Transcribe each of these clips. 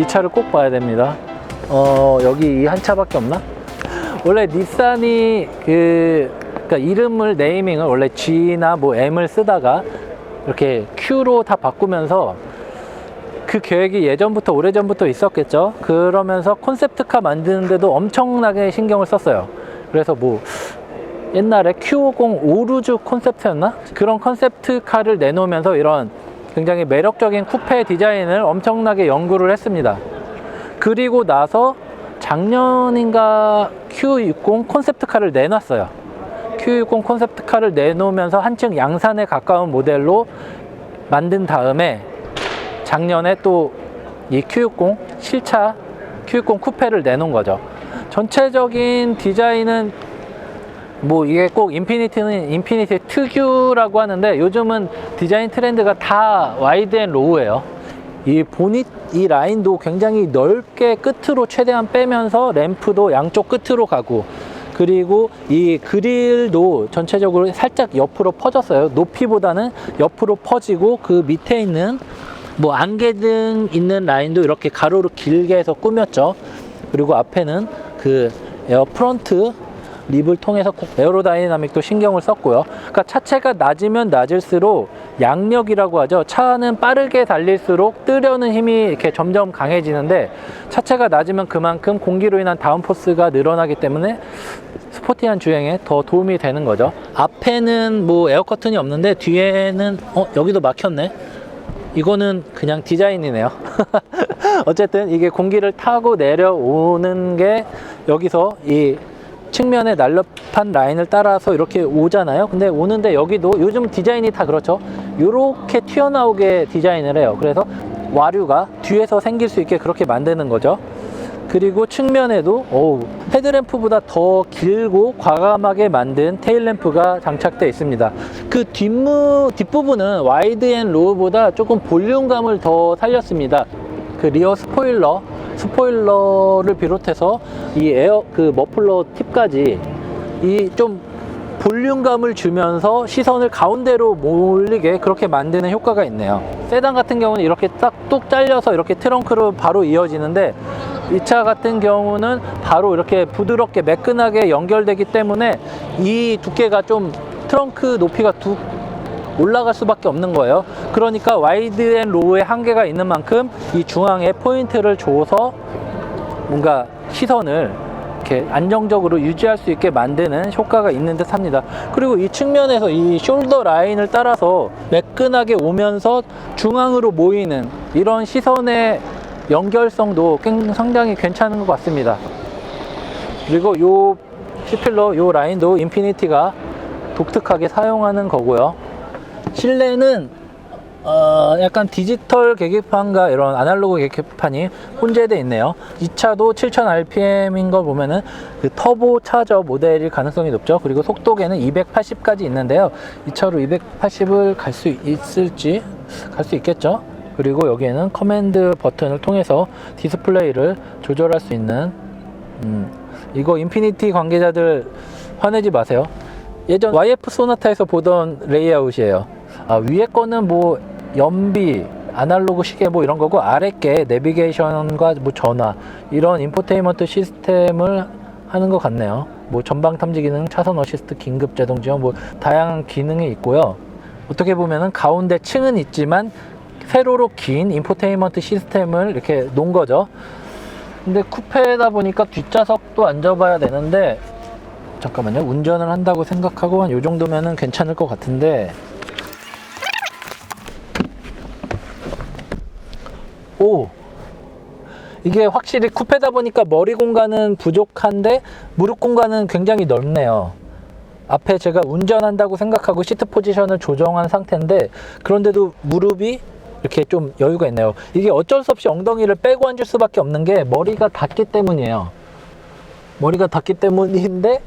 이 차를 꼭 봐야 됩니다. 어, 여기 이 한 차밖에 없나? 원래 닛산이 그, 그러니까 이름을, 네이밍을 원래 G나 뭐 M을 쓰다가 이렇게 Q로 다 바꾸면서 그 계획이 예전부터 오래전부터 있었겠죠. 그러면서 콘셉트카 만드는데도 엄청나게 신경을 썼어요. 그래서 뭐 옛날에 Q50 오루즈 콘셉트였나? 그런 콘셉트 카를 내놓으면서 이런 굉장히 매력적인 쿠페 디자인을 엄청나게 연구를 했습니다. 그리고 나서 작년인가 Q60 콘셉트카를 내놨어요. Q60 콘셉트카를 내놓으면서 한층 양산에 가까운 모델로 만든 다음에 작년에 또 이 Q60 실차 Q60 쿠페를 내놓은 거죠. 전체적인 디자인은 뭐 이게 꼭 인피니티는 인피니티 특유라고 하는데 요즘은 디자인 트렌드가 다 와이드 앤 로우예요. 이 보닛 이 라인도 굉장히 넓게 끝으로 최대한 빼면서 램프도 양쪽 끝으로 가고 그리고 이 그릴도 전체적으로 살짝 옆으로 퍼졌어요. 높이보다는 옆으로 퍼지고 그 밑에 있는 뭐 안개등 있는 라인도 이렇게 가로로 길게 해서 꾸몄죠. 그리고 앞에는 그 에어 프런트 립을 통해서 꼭 에어로다이나믹도 신경을 썼고요. 그러니까 차체가 낮으면 낮을수록 양력이라고 하죠. 차는 빠르게 달릴수록 뜨려는 힘이 이렇게 점점 강해지는데 차체가 낮으면 그만큼 공기로 인한 다운포스가 늘어나기 때문에 스포티한 주행에 더 도움이 되는 거죠. 앞에는 뭐 에어 커튼이 없는데 뒤에는 어 여기도 막혔네. 이거는 그냥 디자인이네요. 어쨌든 이게 공기를 타고 내려오는 게 여기서 이 측면에 날렵한 라인을 따라서 이렇게 오잖아요. 근데 오는데 여기도 요즘 디자인이 다 그렇죠. 이렇게 튀어나오게 디자인을 해요. 그래서 와류가 뒤에서 생길 수 있게 그렇게 만드는 거죠. 그리고 측면에도 어우, 헤드램프보다 더 길고 과감하게 만든 테일램프가 장착되어 있습니다. 그 뒷무, 뒷부분은 와이드 앤 로우보다 조금 볼륨감을 더 살렸습니다. 그 리어 스포일러, 스포일러를 비롯해서 이 에어, 그 머플러 팁까지 이 좀 볼륨감을 주면서 시선을 가운데로 몰리게 그렇게 만드는 효과가 있네요. 세단 같은 경우는 이렇게 딱 뚝 잘려서 이렇게 트렁크로 바로 이어지는데 이 차 같은 경우는 바로 이렇게 부드럽게 매끈하게 연결되기 때문에 이 두께가 좀 트렁크 높이가 두 올라갈 수밖에 없는 거예요. 그러니까 와이드 앤 로우의 한계가 있는 만큼 이 중앙에 포인트를 줘서 뭔가 시선을 이렇게 안정적으로 유지할 수 있게 만드는 효과가 있는 듯 합니다. 그리고 이 측면에서 이 숄더 라인을 따라서 매끈하게 오면서 중앙으로 모이는 이런 시선의 연결성도 굉- 상당히 괜찮은 것 같습니다. 그리고 요 C필러 요 라인도 인피니티가 독특하게 사용하는 거고요. 실내는 어, 약간 디지털 계기판과 이런 아날로그 계기판이 혼재되어 있네요. 이 차도 7000rpm인 걸 보면은 그 터보 차저 모델일 가능성이 높죠. 그리고 속도계는 280까지 있는데요. 이 차로 280을 갈 수 있을지 갈 수 있겠죠. 그리고 여기에는 커맨드 버튼을 통해서 디스플레이를 조절할 수 있는 음, 이거 인피니티 관계자들 화내지 마세요. 예전 YF 소나타에서 보던 레이아웃이에요. 아, 위에 거는 뭐 연비, 아날로그 시계 뭐 이런 거고 아래 게 내비게이션과 뭐 전화 이런 인포테인먼트 시스템을 하는 것 같네요. 뭐 전방 탐지 기능, 차선 어시스트, 긴급 제동 지원 뭐 다양한 기능이 있고요. 어떻게 보면은 가운데 층은 있지만 세로로 긴 인포테인먼트 시스템을 이렇게 놓은 거죠. 근데 쿠페다 보니까 뒷좌석도 앉아봐야 되는데 잠깐만요. 운전을 한다고 생각하고 한 요 정도면은 괜찮을 것 같은데 오 이게 확실히 쿠페다 보니까 머리 공간은 부족한데 무릎 공간은 굉장히 넓네요. 앞에 제가 운전한다고 생각하고 시트 포지션을 조정한 상태인데 그런데도 무릎이 이렇게 좀 여유가 있네요. 이게 어쩔 수 없이 엉덩이를 빼고 앉을 수밖에 없는 게 머리가 닿기 때문이에요. 머리가 닿기 때문인데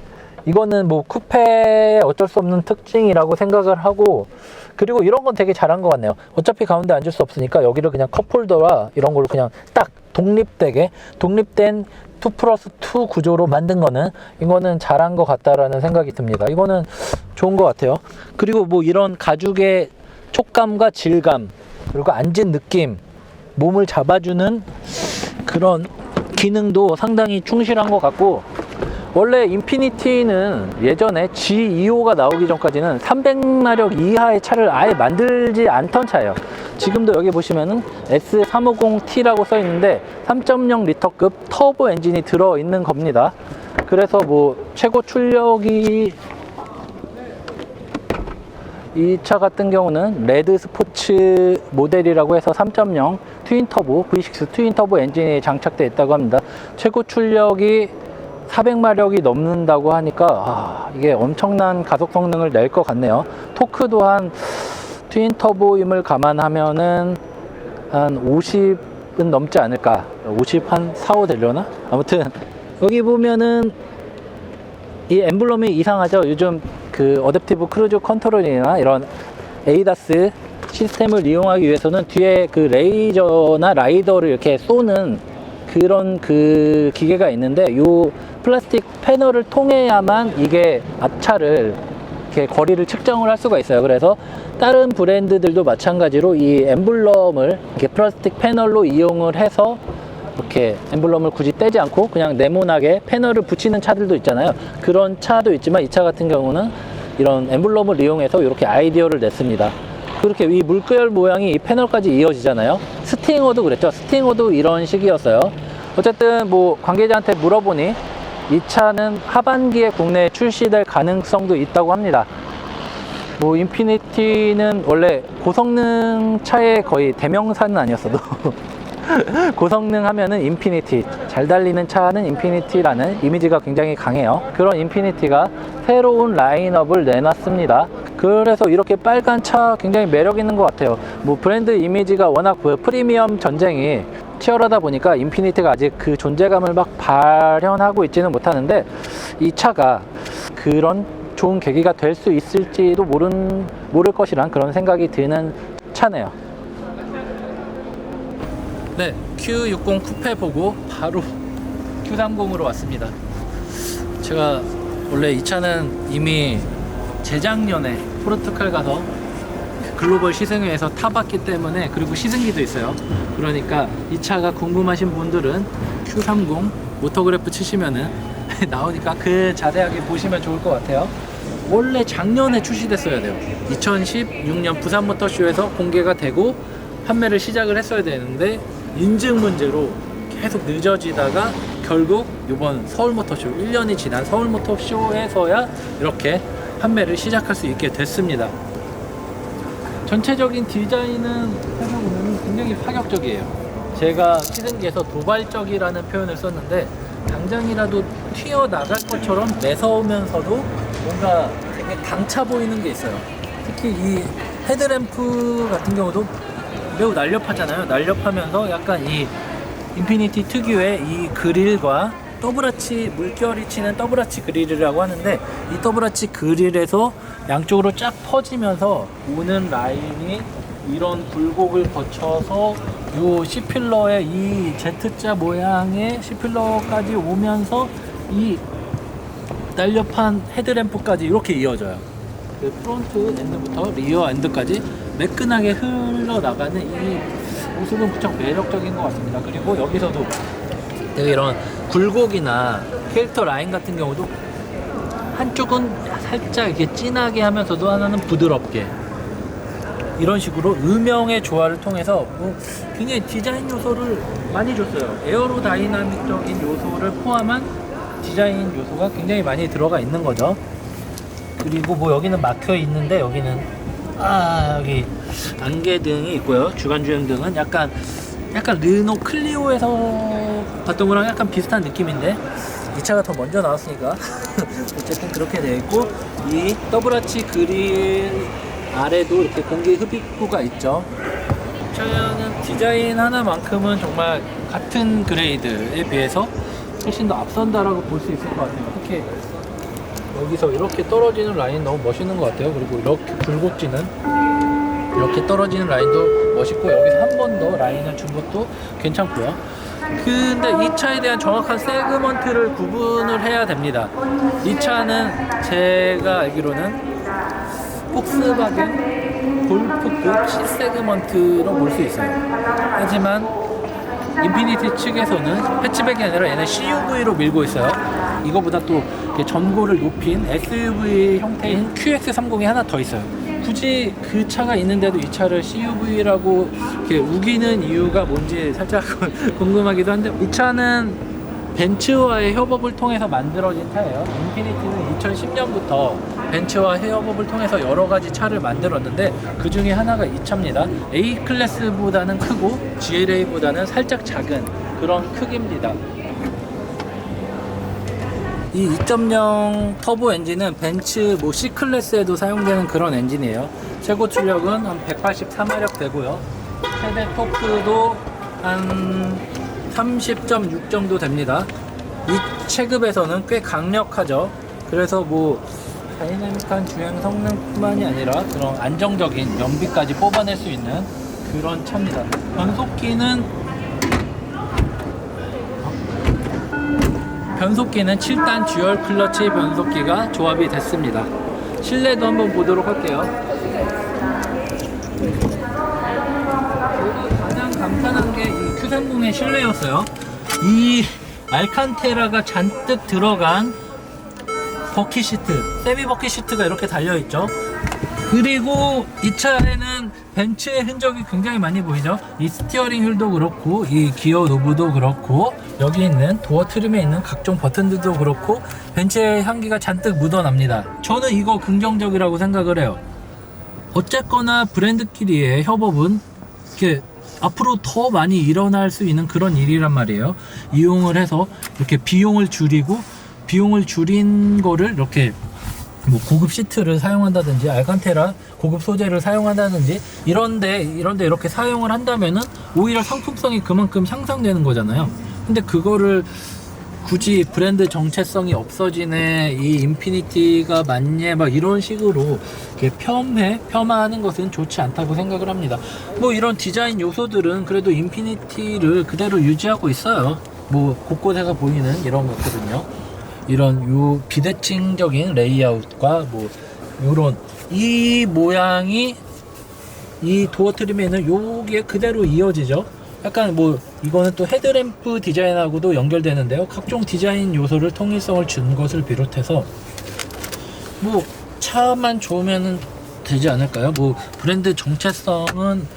이거는 뭐 쿠페의 어쩔 수 없는 특징이라고 생각을 하고 그리고 이런 건 되게 잘한 것 같네요. 어차피 가운데 앉을 수 없으니까 여기를 그냥 컵홀더와 이런 걸로 그냥 딱 독립되게 독립된 2 플러스 2 구조로 만든 거는 이거는 잘한 것 같다라는 생각이 듭니다. 이거는 좋은 것 같아요. 그리고 뭐 이런 가죽의 촉감과 질감 그리고 앉은 느낌 몸을 잡아주는 그런 기능도 상당히 충실한 것 같고 원래 인피니티는 예전에 G2호가 나오기 전까지는 300마력 이하의 차를 아예 만들지 않던 차예요. 지금도 여기 보시면은 S350T라고 써 있는데 3.0 리터급 터보 엔진이 들어 있는 겁니다. 그래서 뭐 최고 출력이 이 차 같은 경우는 레드 스포츠 모델이라고 해서 3.0 트윈 터보 V6 트윈 터보 엔진이 장착되어 있다고 합니다. 최고 출력이 400마력이 넘는다고 하니까 아, 이게 엄청난 가속 성능을 낼 것 같네요. 토크 또한 트윈 터보임을 감안하면은 한 50은 넘지 않을까. 50 한 4, 5 되려나? 아무튼 여기 보면은 이 엠블럼이 이상하죠. 요즘 그 어댑티브 크루즈 컨트롤이나 이런 에이다스 시스템을 이용하기 위해서는 뒤에 그 레이저나 라이더를 이렇게 쏘는 그런 그 기계가 있는데 요 플라스틱 패널을 통해야만 이게 앞차를 이렇게 거리를 측정을 할 수가 있어요. 그래서 다른 브랜드들도 마찬가지로 이 엠블럼을 이렇게 플라스틱 패널로 이용을 해서 이렇게 엠블럼을 굳이 떼지 않고 그냥 네모나게 패널을 붙이는 차들도 있잖아요. 그런 차도 있지만 이 차 같은 경우는 이런 엠블럼을 이용해서 이렇게 아이디어를 냈습니다. 그렇게 이 물결 모양이 이 패널까지 이어지잖아요. 스팅어도 그랬죠. 스팅어도 이런 식이었어요. 어쨌든 뭐 관계자한테 물어보니 이 차는 하반기에 국내에 출시될 가능성도 있다고 합니다. 뭐 인피니티는 원래 고성능 차의 거의 대명사는 아니었어도 고성능 하면은 인피니티 잘 달리는 차는 인피니티라는 이미지가 굉장히 강해요. 그런 인피니티가 새로운 라인업을 내놨습니다. 그래서 이렇게 빨간 차 굉장히 매력 있는 것 같아요. 뭐 브랜드 이미지가 워낙 그 프리미엄 전쟁이 치열하다 보니까 인피니티가 아직 그 존재감을 막 발현하고 있지는 못하는데 이 차가 그런 좋은 계기가 될 수 있을지도 모른, 모를 것이란 그런 생각이 드는 차네요 네, Q60 쿠페 보고 바로 Q30으로 왔습니다. 제가 원래 이 차는 이미 재작년에 포르투갈 가서 글로벌 시승회에서 타봤기 때문에 그리고 시승기도 있어요. 그러니까 이 차가 궁금하신 분들은 Q30 모터그래프 치시면은 나오니까 그 자세하게 보시면 좋을 것 같아요. 원래 작년에 출시됐어야 돼요. 2016년 부산 모터쇼에서 공개가 되고 판매를 시작을 했어야 되는데 인증 문제로 계속 늦어지다가 결국 이번 서울 모터쇼 1년이 지난 서울 모터쇼에서야 이렇게 판매를 시작할 수 있게 됐습니다. 전체적인 디자인은 살펴보면 굉장히 파격적이에요. 제가 시승기에서 도발적이라는 표현을 썼는데 당장이라도 튀어나갈 것처럼 매서우면서도 뭔가 되게 강차 보이는 게 있어요. 특히 이 헤드램프 같은 경우도 매우 날렵하잖아요. 날렵하면서 약간 이 인피니티 특유의 이 그릴과 더블아치 물결이 치는 더블아치 그릴이라고 하는데 이 더블아치 그릴에서 양쪽으로 쫙 퍼지면서 오는 라인이 이런 굴곡을 거쳐서 요 C필러의 이 Z자 모양의 C필러까지 오면서 이 날렵한 헤드램프까지 이렇게 이어져요. 그 프론트 엔드부터 리어 엔드까지 매끈하게 흘러나가는 이 모습은 무척 매력적인 것 같습니다. 그리고 여기서도 되게 이런 굴곡이나 캐릭터 라인 같은 경우도 한쪽은 살짝 이렇게 진하게 하면서도 하나는 부드럽게 이런 식으로 음영의 조화를 통해서 뭐 굉장히 디자인 요소를 많이 줬어요. 에어로 다이나믹적인 요소를 포함한 디자인 요소가 굉장히 많이 들어가 있는 거죠. 그리고 뭐 여기는 막혀 있는데 여기는 아 여기 안개등이 있고요. 주간 주행 등은 약간 약간 르노 클리오에서 봤던 거랑 약간 비슷한 느낌인데 이 차가 더 먼저 나왔으니까 어쨌든 그렇게 되어 있고 이 더블아치 그릴 아래도 이렇게 공기 흡입구가 있죠. 차량은 디자인 하나만큼은 정말 같은 그레이드에 비해서 훨씬 더 앞선다라고 볼 수 있을 것 같아요. 특히 여기서 이렇게 떨어지는 라인 너무 멋있는 것 같아요. 그리고 이렇게 굴곡지는 이렇게 떨어지는 라인도 멋있고 여기서 한 번 더 라인을 준 것도 괜찮고요. 근데 이 차에 대한 정확한 세그먼트를 구분을 해야 됩니다. 이 차는 제가 알기로는 폭스바겐 골프급 C 세그먼트로 볼 수 있어요. 하지만 인피니티 측에서는 패치백이 아니라 얘는 CUV로 밀고 있어요. 이거보다 또 전고를 높인 SUV 형태인 QX30이 하나 더 있어요. 굳이 그 차가 있는데도 이 차를 CUV라고 이렇게 우기는 이유가 뭔지 살짝 궁금하기도 한데 이 차는 벤츠와의 협업을 통해서 만들어진 차예요. 인피니티는 2010년부터 벤츠와 협업을 통해서 여러 가지 차를 만들었는데 그 중에 하나가 이 차입니다. A 클래스보다는 크고 GLA보다는 살짝 작은 그런 크기입니다. 이 2.0 터보 엔진은 벤츠 뭐 C 클래스에도 사용되는 그런 엔진이에요. 최고 출력은 한 183마력 되고요. 최대 토크도 한 30.6 정도 됩니다. 이 체급에서는 꽤 강력하죠. 그래서 뭐 다이나믹한 주행 성능뿐만이 아니라 그런 안정적인 연비까지 뽑아낼 수 있는 그런 차입니다. 변속기는 변속기는 7단 듀얼 클러치 변속기가 조합이 됐습니다. 실내도 한번 보도록 할게요. 가장 간단한 게 이 Q30의 실내였어요. 이 알칸테라가 잔뜩 들어간 버킷 시트, 세미 버킷 시트가 이렇게 달려 있죠. 그리고 이 차에는 벤츠의 흔적이 굉장히 많이 보이죠. 이 스티어링 휠도 그렇고, 이 기어 노브도 그렇고, 여기 있는 도어 트림에 있는 각종 버튼들도 그렇고, 벤츠의 향기가 잔뜩 묻어납니다. 저는 이거 긍정적이라고 생각을 해요. 어쨌거나 브랜드끼리의 협업은 이렇게 앞으로 더 많이 일어날 수 있는 그런 일이란 말이에요. 이용을 해서 이렇게 비용을 줄이고 비용을 줄인 거를 이렇게 뭐 고급 시트를 사용한다든지 알칸테라 고급 소재를 사용한다든지 이런데 이런데 이렇게 사용을 한다면은 오히려 상품성이 그만큼 향상되는 거잖아요. 근데 그거를 굳이 브랜드 정체성이 없어지네 이 인피니티가 맞네 막 이런 식으로 이렇게 폄해 폄하하는 것은 좋지 않다고 생각을 합니다. 뭐 이런 디자인 요소들은 그래도 인피니티를 그대로 유지하고 있어요. 뭐 곳곳에서 보이는 이런 것들은요 이런 요 비대칭적인 레이아웃과 뭐 요런 이 모양이 이 도어 트림에는 요게 그대로 이어지죠. 약간 뭐 이거는 또 헤드램프 디자인하고도 연결되는데요. 각종 디자인 요소를 통일성을 준 것을 비롯해서 뭐 차만 좋으면 되지 않을까요? 뭐 브랜드 정체성은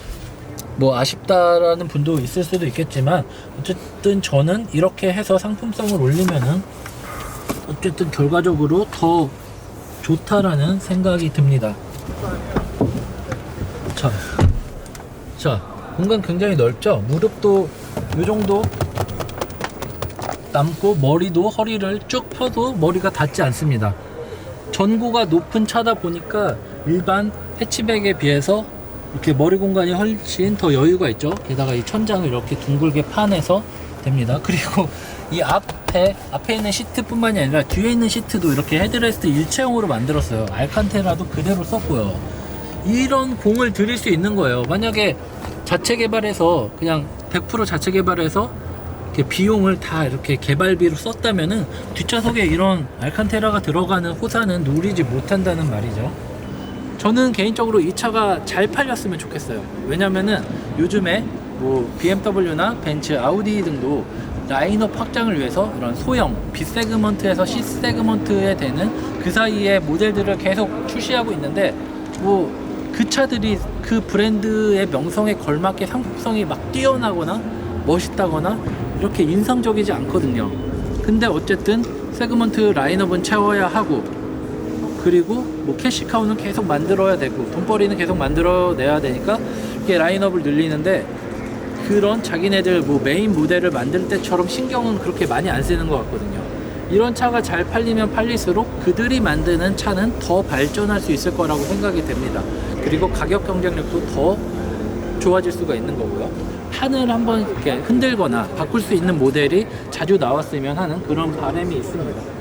뭐 아쉽다라는 분도 있을 수도 있겠지만 어쨌든 저는 이렇게 해서 상품성을 올리면은 어쨌든 결과적으로 더 좋다라는 생각이 듭니다. 자, 자, 공간 굉장히 넓죠? 무릎도 이 정도 남고 머리도 허리를 쭉 펴도 머리가 닿지 않습니다. 전고가 높은 차다 보니까 일반 해치백에 비해서 이렇게 머리 공간이 훨씬 더 여유가 있죠. 게다가 이 천장을 이렇게 둥글게 파내서 됩니다. 그리고 이 앞에 앞에 있는 시트뿐만이 아니라 뒤에 있는 시트도 이렇게 헤드레스트 일체형으로 만들었어요. 알칸테라도 그대로 썼고요. 이런 공을 들일 수 있는 거예요. 만약에 자체 개발해서 그냥 100% 자체 개발해서 비용을 다 이렇게 개발비로 썼다면은 뒷좌석에 이런 알칸테라가 들어가는 호사는 누리지 못한다는 말이죠. 저는 개인적으로 이 차가 잘 팔렸으면 좋겠어요. 왜냐면은 요즘에 뭐 BMW나 벤츠, 아우디 등도 라인업 확장을 위해서 이런 소형 B 세그먼트에서 C 세그먼트에 되는 그 사이에 모델들을 계속 출시하고 있는데 뭐 그 차들이 그 브랜드의 명성에 걸맞게 상품성이 막 뛰어나거나 멋있다거나 이렇게 인상적이지 않거든요. 근데 어쨌든 세그먼트 라인업은 채워야 하고 그리고 뭐 캐시카우는 계속 만들어야 되고 돈벌이는 계속 만들어내야 되니까 이게 라인업을 늘리는데 그런 자기네들 뭐 메인 무대를 만들 때처럼 신경은 그렇게 많이 안 쓰는 것 같거든요. 이런 차가 잘 팔리면 팔릴수록 그들이 만드는 차는 더 발전할 수 있을 거라고 생각이 됩니다. 그리고 가격 경쟁력도 더 좋아질 수가 있는 거고요. 판을 한번 이렇게 흔들거나 바꿀 수 있는 모델이 자주 나왔으면 하는 그런 바람이 있습니다.